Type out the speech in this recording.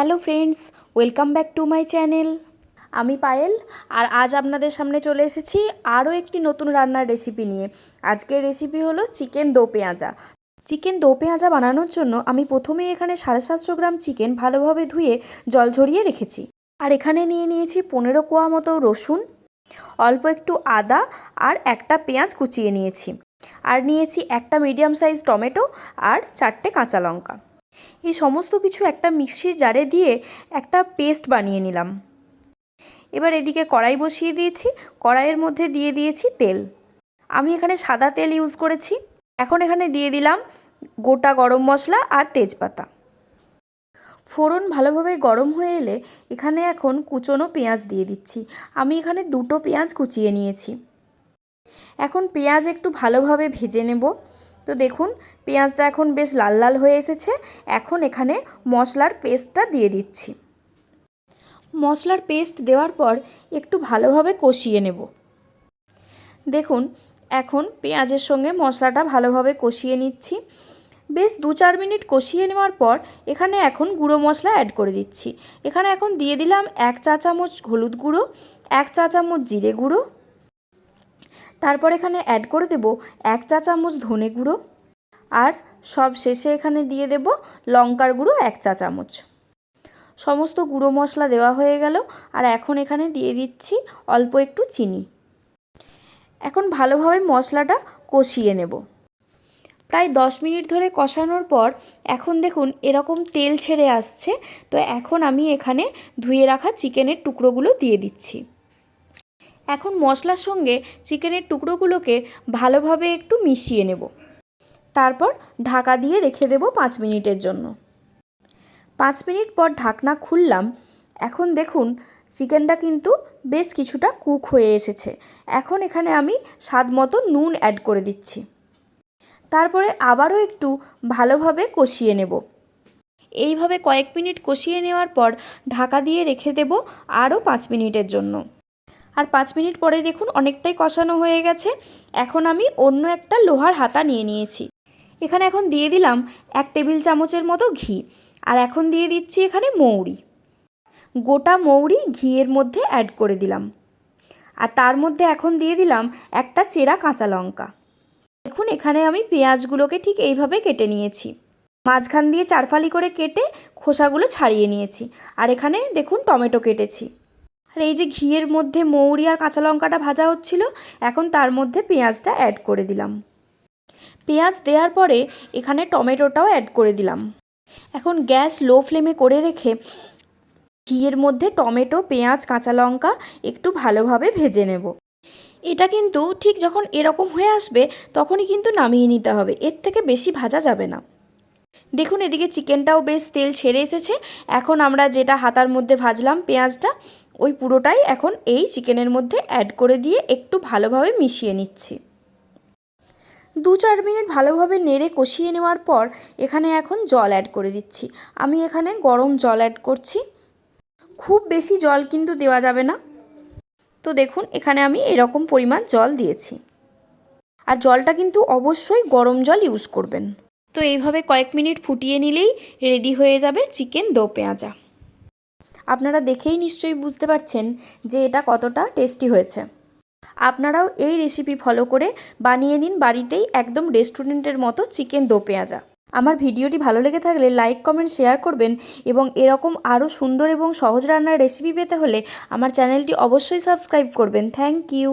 Hello friends, welcome back to my channel. আমি পায়েল, আর আজ আপনাদের সামনে চলে এসেছি আরও একটি নতুন রান্নার রেসিপি নিয়ে। আজকের রেসিপি হলো চিকেন দো পেঁয়াজা। চিকেন দো পেঁয়াজা বানানোর জন্য আমি প্রথমেই এখানে সাড়ে সাতশো গ্রাম চিকেন ভালোভাবে ধুয়ে জল ঝরিয়ে রেখেছি। আর এখানে নিয়ে নিয়েছি পনেরো কোয়া মতো রসুন, অল্প একটু আদা আর একটা পেঁয়াজ কুচিয়ে নিয়েছি। আর নিয়েছি একটা মিডিয়াম সাইজ টমেটো আর চারটে কাঁচা লঙ্কা। এই সমস্ত কিছু একটা মিক্সির জারে দিয়ে একটা পেস্ট বানিয়ে নিলাম। এবার এদিকে কড়াই বসিয়ে দিয়েছি, কড়াইয়ের মধ্যে দিয়ে দিয়েছি তেল। আমি এখানে সাদা তেল ইউজ করেছি। এখন এখানে দিয়ে দিলাম গোটা গরম মশলা আর তেজপাতা। ফোড়ন ভালোভাবে গরম হয়ে এলে এখানে এখন কুচনো পেঁয়াজ দিয়ে দিচ্ছি। আমি এখানে দুটো পেঁয়াজ কুচিয়ে নিয়েছি। এখন পেঁয়াজ একটু ভালোভাবে ভেজে নেব। তো দেখুন, পেঁয়াজটা এখন বেশ লাল লাল হয়ে এসেছে। এখন এখানে মশলার পেস্টটা দিয়ে দিচ্ছি। মশলার পেস্ট দেওয়ার পর একটু ভালোভাবে কষিয়ে নেব। দেখুন, এখন পেঁয়াজের সঙ্গে মশলাটা ভালোভাবে কষিয়ে নিচ্ছি। বেশ দু চার মিনিট কষিয়ে নেওয়ার পর এখানে এখন গুঁড়ো মশলা অ্যাড করে দিচ্ছি। এখানে এখন দিয়ে দিলাম এক চা চামচ হলুদ গুঁড়ো, এক চা চামচ জিরে গুঁড়ো তারপর এখানে অ্যাড করে দেব এক চা চামচ ধনে গুঁড়ো আর সব শেষে এখানে দিয়ে দেব লঙ্কার গুঁড়ো এক চা চামচ। সমস্ত গুঁড়ো মশলা দেওয়া হয়ে গেল আর এখন এখানে দিয়ে দিচ্ছি অল্প একটু চিনি। এখন ভালোভাবে মশলাটা কষিয়ে নেব। প্রায় দশ মিনিট ধরে কষানোর পর এখন দেখুন এরকম তেল ছেড়ে আসছে, তো এখন আমি এখানে ধুয়ে রাখা চিকেনের টুকরোগুলো দিয়ে দিচ্ছি। এখন মশলার সঙ্গে চিকেনের টুকরোগুলোকে ভালোভাবে একটু মিশিয়ে নেব। তারপর ঢাকা দিয়ে রেখে দেব পাঁচ মিনিটের জন্য। পাঁচ মিনিট পর ঢাকনা খুললাম। এখন দেখুন, চিকেনটা কিন্তু বেশ কিছুটা কুক হয়ে এসেছে। এখন এখানে আমি স্বাদ মতো নুন অ্যাড করে দিচ্ছি। তারপরে আবারও একটু ভালোভাবে কষিয়ে নেব। এইভাবে কয়েক মিনিট কষিয়ে নেওয়ার পর ঢাকা দিয়ে রেখে দেব আরও পাঁচ মিনিটের জন্য। আর পাঁচ মিনিট পরে দেখুন অনেকটাই কষানো হয়ে গেছে। এখন আমি অন্য একটা লোহার হাতা নিয়ে নিয়েছি। এখানে এখন দিয়ে দিলাম এক টেবিল চামচের মতো ঘি। আর এখন দিয়ে দিচ্ছি এখানে মৌরি। গোটা মৌরি ঘিয়ের মধ্যে অ্যাড করে দিলাম। আর তার মধ্যে এখন দিয়ে দিলাম একটা চেরা কাঁচা লঙ্কা। দেখুন এখানে আমি পেঁয়াজগুলোকে ঠিক এইভাবে কেটে নিয়েছি। মাঝখান দিয়ে চারফালি করে কেটে খোসাগুলো ছাড়িয়ে নিয়েছি। আর এখানে দেখুন টমেটো কেটেছি। আর এই যে ঘিয়ের মধ্যে মৌরি আর কাঁচা লঙ্কাটা ভাজা হচ্ছিল, এখন তার মধ্যে পেঁয়াজটা অ্যাড করে দিলাম। পেঁয়াজ দেওয়ার পরে এখানে টমেটোটাও অ্যাড করে দিলাম। এখন গ্যাস লো ফ্লেমে করে রেখে ঘিয়ের মধ্যে টমেটো, পেঁয়াজ, কাঁচা লঙ্কা একটু ভালোভাবে ভেজে নেব। এটা কিন্তু ঠিক যখন এরকম হয়ে আসবে, তখনই কিন্তু নামিয়ে নিতে হবে, এর থেকে বেশি ভাজা যাবে না। দেখুন এদিকে চিকেনটাও বেশ তেল ছেড়ে এসেছে, এখন আমরা যেটা হাতার মধ্যে ভাজলাম পেঁয়াজটা ওই পুরোটাই এখন এই চিকেনের মধ্যে অ্যাড করে দিয়ে একটু ভালোভাবে মিশিয়ে নিচ্ছি। দু চার মিনিট ভালোভাবে নেড়ে কষিয়ে নেওয়ার পর এখানে এখন জল অ্যাড করে দিচ্ছি। আমি এখানে গরম জল অ্যাড করছি। খুব বেশি জল কিন্তু দেওয়া যাবে না। তো দেখুন, এখানে আমি এরকম পরিমাণ জল দিয়েছি। আর জলটা কিন্তু অবশ্যই গরম জল ইউজ করবেন। তো এইভাবে কয়েক মিনিট ফুটিয়ে নিলেই রেডি হয়ে যাবে চিকেন দো পেঁয়াজা। আপনারা দেখেই নিশ্চয়ই বুঝতে পারছেন যে এটা কতটা টেস্টি হয়েছে। আপনারাও এই রেসিপি ফলো করে বানিয়ে নিন বাড়িতেই একদম রেস্টুরেন্টের মতো চিকেন দো পেঁয়াজা। আমার ভিডিওটি ভালো লেগে থাকলে লাইক কমেন্ট শেয়ার করবেন এবং এরকম আরও সুন্দর এবং সহজ রান্নার রেসিপি পেতে হলে আমার চ্যানেলটি অবশ্যই সাবস্ক্রাইব করবেন। Thank you